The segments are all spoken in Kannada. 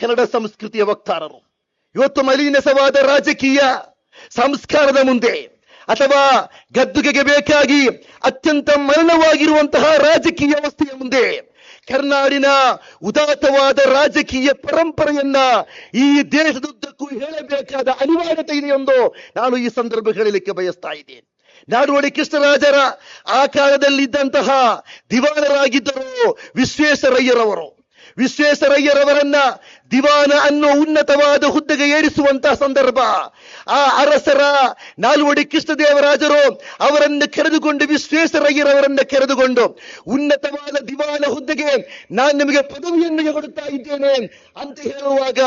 ಕನ್ನಡ ಸಂಸ್ಕೃತಿಯ ವಕ್ತಾರರು. ಇವತ್ತು ಮಲಿನಸವಾದ ರಾಜಕೀಯ ಸಂಸ್ಕಾರದ ಮುಂದೆ ಅಥವಾ ಗದ್ದುಗೆಗೆ ಬೇಕಾಗಿ ಅತ್ಯಂತ ಮರಣವಾಗಿರುವಂತಹ ರಾಜಕೀಯ ವ್ಯವಸ್ಥೆಯ ಮುಂದೆ ಕರ್ನಾಡಿನ ಉದಾತ್ತವಾದ ರಾಜಕೀಯ ಪರಂಪರೆಯನ್ನ ಈ ದೇಶದುದ್ದಕ್ಕೂ ಹೇಳಬೇಕಾದ ಅನಿವಾರ್ಯತೆ ಇದೆ ಎಂದು ನಾನು ಈ ಸಂದರ್ಭ ಹೇಳಲಿಕ್ಕೆ ಬಯಸ್ತಾ ಇದ್ದೇನೆ. ನಾಡೋಡಿ ಕೃಷ್ಣರಾಜರ ಆ ಕಾಲದಲ್ಲಿದ್ದಂತಹ ದಿವಾನರಾಗಿದ್ದರು ವಿಶ್ವೇಶ್ವರಯ್ಯರವರು ವಿಶ್ವೇಶ್ವರಯ್ಯರವರನ್ನ ದಿವಾನ ಅನ್ನೋ ಉನ್ನತವಾದ ಹುದ್ದೆಗೆ ಏರಿಸುವಂತಹ ಸಂದರ್ಭ. ಆ ಅರಸರ ನಾಲ್ವಡಿ ಕೃಷ್ಣದೇವರಾಜರು ಅವರನ್ನು ಕರೆದುಕೊಂಡು ವಿಶ್ವೇಶ್ವರಯ್ಯರವರನ್ನ ಕರೆದುಕೊಂಡು ಉನ್ನತವಾದ ದಿವಾನ ಹುದ್ದೆಗೆ ನಾನು ನಿಮಗೆ ಪದವಿಯನ್ನು ಕೊಡುತ್ತಾ ಇದ್ದೇನೆ ಅಂತ ಹೇಳುವಾಗ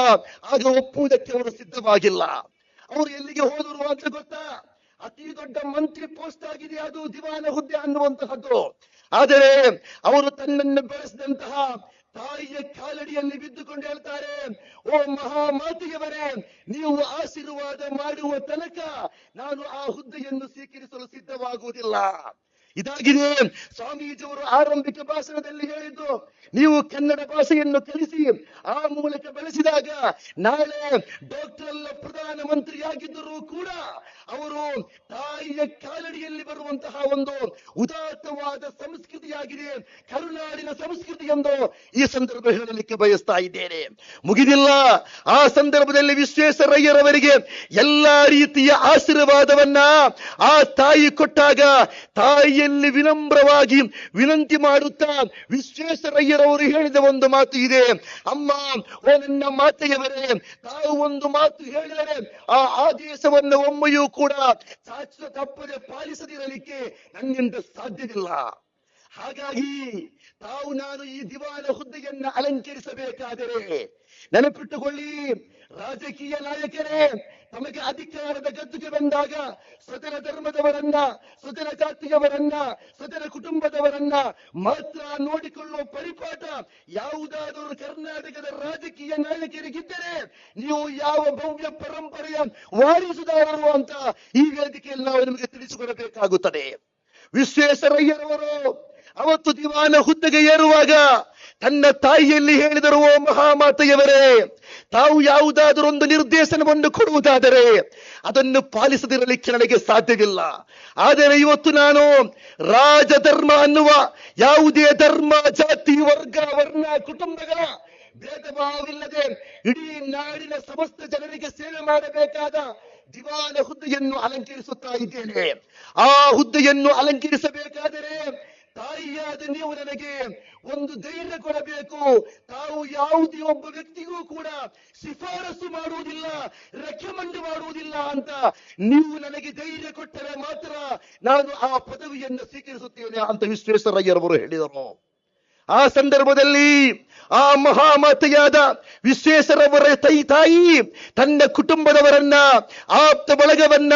ಆಗ ಒಪ್ಪುವುದಕ್ಕೆ ಅವರು ಸಿದ್ಧವಾಗಿಲ್ಲ. ಅವರು ಎಲ್ಲಿಗೆ ಹೋದರು ಅಂತ ಗೊತ್ತಾ? ಅತಿ ದೊಡ್ಡ ಮಂತ್ರಿ ಪೋಸ್ಟ್ ಆಗಿದೆ ಅದು ದಿವಾನ ಹುದ್ದೆ ಅನ್ನುವಂತಹದ್ದು. ಆದರೆ ಅವರು ತನ್ನನ್ನು ಬೆಳೆಸಿದಂತಹ ತಾಯಿಯ ಕಾಲಡಿಯಲ್ಲಿ ಬಿದ್ದುಕೊಂಡು ಹೇಳ್ತಾರೆ, ಓ ಮಹಾಮಾತೆಯವರೇ ನೀವು ಆಶೀರ್ವಾದ ಮಾಡುವ ತನಕ ನಾನು ಆ ಹುದ್ದೆಯನ್ನು ಸ್ವೀಕರಿಸಲು ಸಿದ್ಧವಾಗುವುದಿಲ್ಲ. ಇದಾಗಿದೆ, ಸ್ವಾಮೀಜಿಯವರು ಆರಂಭಿಕ ಭಾಷಣದಲ್ಲಿ ಹೇಳಿದ್ದು, ನೀವು ಕನ್ನಡ ಭಾಷೆಯನ್ನು ಕಲಿಸಿ ಆ ಮೂಲಕ ಬೆಳೆಸಿದಾಗ ನಾಳೆ ಡಾಕ್ಟರ್ ಅಲ್ಲ ಪ್ರಧಾನಮಂತ್ರಿಯಾಗಿದ್ದರೂ ಕೂಡ ಅವರು ತಾಯಿಯ ಕಾಲಡಿಯಲ್ಲಿ ಬರುವಂತಹ ಒಂದು ಉದಾತ್ತವಾದ ಸಂಸ್ಕೃತಿಯಾಗಿದೆ, ಕರುನಾಡಿನ ಸಂಸ್ಕೃತಿ ಎಂದು ಈ ಸಂದರ್ಭ ಹೇಳಲಿಕ್ಕೆ ಬಯಸ್ತಾ ಇದ್ದೇನೆ. ಮುಗಿದಿಲ್ಲ, ಆ ಸಂದರ್ಭದಲ್ಲಿ ವಿಶ್ವೇಶ್ವರಯ್ಯರವರಿಗೆ ಎಲ್ಲಾ ರೀತಿಯ ಆಶೀರ್ವಾದವನ್ನ ಆ ತಾಯಿ ಕೊಟ್ಟಾಗ ತಾಯಿಯಲ್ಲಿ ವಿನಮ್ರವಾಗಿ ವಿನಂತಿ ಮಾಡುತ್ತಾ ವಿಶ್ವೇಶ್ವರಯ್ಯರವರು ಹೇಳಿದ ಒಂದು ಮಾತು ಇದೆ. ಅಮ್ಮ, ಓ ನನ್ನ ಮಾತೆಯವರೇ, ತಾವು ಒಂದು ಮಾತು ಹೇಳಿದರೆ ಆ ಆದೇಶವನ್ನು ಒಮ್ಮೆಯೂ ಕೂಡ ಶಾಶ್ವತ ತಪ್ಪದೆ ಪಾಲಿಸದಿರಲಿಕ್ಕೆ ನನ್ನಿಂದ ಸಾಧ್ಯವಿಲ್ಲ. ಹಾಗಾಗಿ ತಾವು ನಾನು ಈ ದಿವಾನ ಹುದ್ದೆಯನ್ನ ಅಲಂಕರಿಸಬೇಕಾದರೆ ನೆನಪಿಟ್ಟುಕೊಳ್ಳಿ ರಾಜಕೀಯ ನಾಯಕರೇ, ತಮಗೆ ಅಧಿಕಾರದ ಗದ್ದುಗೆ ಬಂದಾಗ ಸ್ವತನ ಧರ್ಮದವರನ್ನ ಸ್ವತನ ಜಾತಿಯವರನ್ನ ಸ್ವತನ ಕುಟುಂಬದವರನ್ನ ಮಾತ್ರ ನೋಡಿಕೊಳ್ಳುವ ಪರಿಪಾಠ ಯಾವುದಾದರೂ ಕರ್ನಾಟಕದ ರಾಜಕೀಯ ನಾಯಕರಿಗಿದ್ದರೆ ನೀವು ಯಾವ ಭವ್ಯ ಪರಂಪರೆಯ ವಾರಿಸುದಾರರು ಅಂತ ಈ ವೇದಿಕೆಯಲ್ಲಿ ನಾವು ನಿಮಗೆ ತಿಳಿಸಿಕೊಡಬೇಕಾಗುತ್ತದೆ. ವಿಶ್ವೇಶ್ವರಯ್ಯರವರು ಅವತ್ತು ದಿವಾನ ಹುದ್ದೆಗೆ ಏರುವಾಗ ತನ್ನ ತಾಯಿಯಲ್ಲಿ ಹೇಳಿದರು, ಓ ಮಹಾಮಾತೆಯವರೇ ತಾವು ಯಾವುದಾದರೂ ಒಂದು ನಿರ್ದೇಶನವನ್ನು ಕೊಡುವುದಾದರೆ ಅದನ್ನು ಪಾಲಿಸದಿರಲಿಕ್ಕೆ ನನಗೆ ಸಾಧ್ಯವಿಲ್ಲ. ಆದರೆ ಇವತ್ತು ನಾನು ರಾಜಧರ್ಮ ಅನ್ನುವ ಯಾವುದೇ ಧರ್ಮ, ಜಾತಿ, ವರ್ಗ, ವರ್ಣ, ಕುಟುಂಬಗಳ ಭೇದ ಭಾವವಿಲ್ಲದೆ ಇಡೀ ನಾಡಿನ ಸಮಸ್ತ ಜನರಿಗೆ ಸೇವೆ ಮಾಡಬೇಕಾದ ದಿವಾನ ಹುದ್ದೆಯನ್ನು ಅಲಂಕರಿಸುತ್ತಾ ಇದ್ದೇನೆ. ಆ ಹುದ್ದೆಯನ್ನು ಅಲಂಕರಿಸಬೇಕಾದರೆ ತಾಯಿಯಾದ ನೀವು ನನಗೆ ಒಂದು ಧೈರ್ಯ ಕೊಡಬೇಕು. ತಾವು ಯಾವುದೇ ಒಬ್ಬ ವ್ಯಕ್ತಿಗೂ ಕೂಡ ಶಿಫಾರಸು ಮಾಡುವುದಿಲ್ಲ ರೆಕಮೆಂಡ್ ಮಾಡುವುದಿಲ್ಲ ಅಂತ ನೀವು ನನಗೆ ಧೈರ್ಯ ಕೊಟ್ಟರೆ ಮಾತ್ರ ನಾನು ಆ ಪದವಿಯನ್ನು ಸ್ವೀಕರಿಸುತ್ತೇನೆ ಅಂತ ವಿಶ್ವೇಶ್ವರಯ್ಯರವರು ಹೇಳಿದರು. ಆ ಸಂದರ್ಭದಲ್ಲಿ ಆ ಮಹಾಮಾತೆಯಾದ ವಿಶ್ವೇಶ್ವರವರ ತೈ ತಾಯಿ ತನ್ನ ಕುಟುಂಬದವರನ್ನ ಆಪ್ತ ಬಳಗವನ್ನ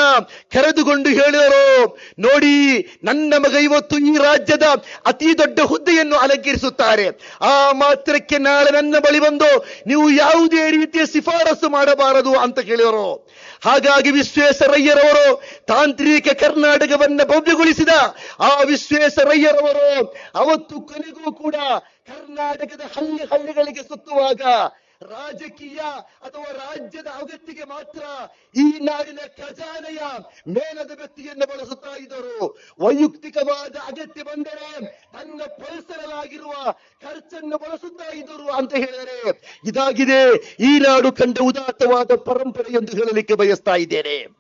ಕರೆದುಕೊಂಡು ಹೇಳಿದರು ನೋಡಿ, ನನ್ನ ಮಗ ಇವತ್ತು ಈ ರಾಜ್ಯದ ಅತಿ ದೊಡ್ಡ ಹುದ್ದೆಯನ್ನು ಅಲಂಕರಿಸುತ್ತಾರೆ. ಆ ಮಾತ್ರಕ್ಕೆ ನಾಳೆ ನನ್ನ ಬಳಿ ಬಂದು ನೀವು ಯಾವುದೇ ರೀತಿಯ ಶಿಫಾರಸು ಮಾಡಬಾರದು, ಅಂತ ಹೇಳಿದರು ಹಾಗಾಗಿ ವಿಶ್ವೇಶ್ವರಯ್ಯರವರು ತಾಂತ್ರಿಕ ಕರ್ನಾಟಕವನ್ನ ಭವ್ಯಗೊಳಿಸಿದ ಆ ವಿಶ್ವೇಶ್ವರಯ್ಯರವರು ಅವತ್ತು ಕೊನೆಗೂ ಕೂಡ ಕರ್ನಾಟಕದ ಹಳ್ಳಿ ಹಳ್ಳಿಗಳಿಗೆ ಸುತ್ತುವಾಗ ರಾಜಕೀಯ ಅಥವಾ ರಾಜ್ಯದ ಅಗತ್ಯಕ್ಕೆ ಮಾತ್ರ ಈ ನಾಡಿನ ಖಜಾನೆಯ ಮೇಲದ ವ್ಯಕ್ತಿಯನ್ನು ಬಳಸುತ್ತಾ ಇದ್ದರು. ವೈಯಕ್ತಿಕವಾದ ಅಗತ್ಯ ಬಂದರೆ ತನ್ನ ಪರಿಸರಲಾಗಿರುವ ಖರ್ಚನ್ನು ಬಳಸುತ್ತಾ ಇದ್ದರು ಅಂತ ಹೇಳಿದರೆ, ಇದಾಗಿದೆ, ಈ ನಾಡು ಕಂಡ ಉದಾತ್ತವಾದ ಪರಂಪರೆ ಎಂದು ಹೇಳಲಿಕ್ಕೆ ಬಯಸ್ತಾ ಇದ್ದೇನೆ.